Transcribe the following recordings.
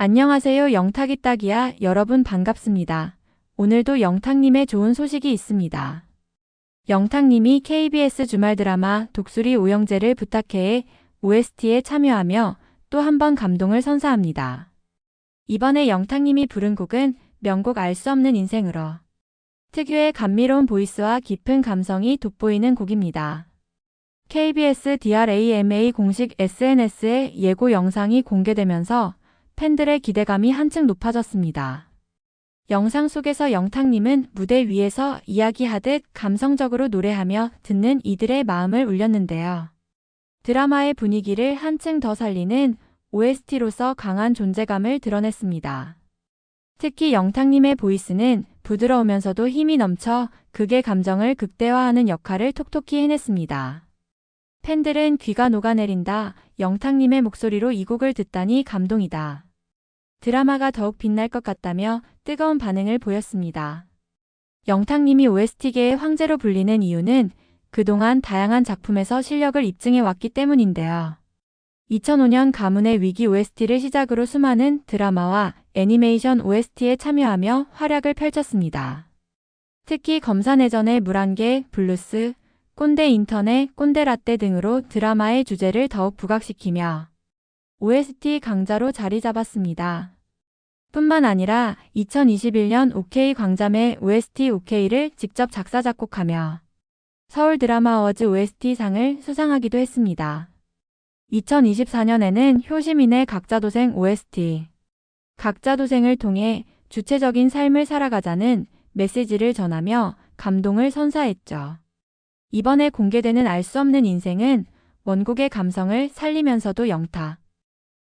안녕하세요 영탁이 딱이야 여러분 반갑습니다. 오늘도 영탁님의 좋은 소식이 있습니다. 영탁님이 KBS 주말 드라마 독수리 오영재를 부탁해에 OST에 참여하며 또 한 번 감동을 선사합니다. 이번에 영탁님이 부른 곡은 명곡 알 수 없는 인생으로 특유의 감미로운 보이스와 깊은 감성이 돋보이는 곡입니다. KBS DRAMA 공식 SNS에 예고 영상이 공개되면서 팬들의 기대감이 한층 높아졌습니다. 영상 속에서 영탁님은 무대 위에서 이야기하듯 감성적으로 노래하며 듣는 이들의 마음을 울렸는데요. 드라마의 분위기를 한층 더 살리는 OST로서 강한 존재감을 드러냈습니다. 특히 영탁님의 보이스는 부드러우면서도 힘이 넘쳐 극의 감정을 극대화하는 역할을 톡톡히 해냈습니다. 팬들은 귀가 녹아내린다. 영탁님의 목소리로 이 곡을 듣다니 감동이다. 드라마가 더욱 빛날 것 같다며 뜨거운 반응을 보였습니다. 영탁님이 OST계의 황제로 불리는 이유는 그동안 다양한 작품에서 실력을 입증해 왔기 때문인데요. 2005년 가문의 위기 OST를 시작으로 수많은 드라마와 애니메이션 OST에 참여하며 활약을 펼쳤습니다. 특히 검사내전의 물안개, 블루스, 꼰대 인터넷, 꼰대 라떼 등으로 드라마의 주제를 더욱 부각시키며 OST 강자로 자리 잡았습니다. 뿐만 아니라 2021년 OK 광잠의 OST OK를 직접 작사 작곡하며 서울 드라마 어워즈 OST 상을 수상하기도 했습니다. 2024년에는 효시민의 각자도생 OST 각자도생을 통해 주체적인 삶을 살아가자는 메시지를 전하며 감동을 선사했죠. 이번에 공개되는 알 수 없는 인생은 원곡의 감성을 살리면서도 영타.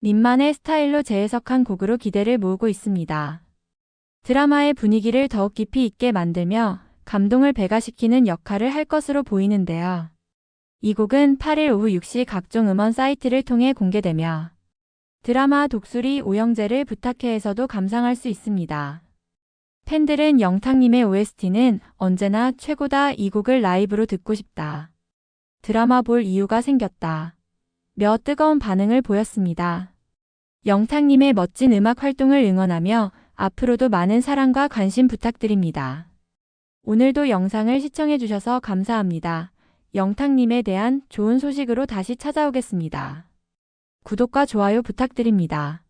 님만의 스타일로 재해석한 곡으로 기대를 모으고 있습니다. 드라마의 분위기를 더욱 깊이 있게 만들며 감동을 배가시키는 역할을 할 것으로 보이는데요. 이 곡은 8일 오후 6시 각종 음원 사이트를 통해 공개되며 드라마 독수리 오영재를 부탁해에서도 감상할 수 있습니다. 팬들은 영탁님의 OST는 언제나 최고다 이 곡을 라이브로 듣고 싶다. 드라마 볼 이유가 생겼다. 몇 뜨거운 반응을 보였습니다. 영탁님의 멋진 음악 활동을 응원하며 앞으로도 많은 사랑과 관심 부탁드립니다. 오늘도 영상을 시청해주셔서 감사합니다. 영탁님에 대한 좋은 소식으로 다시 찾아오겠습니다. 구독과 좋아요 부탁드립니다.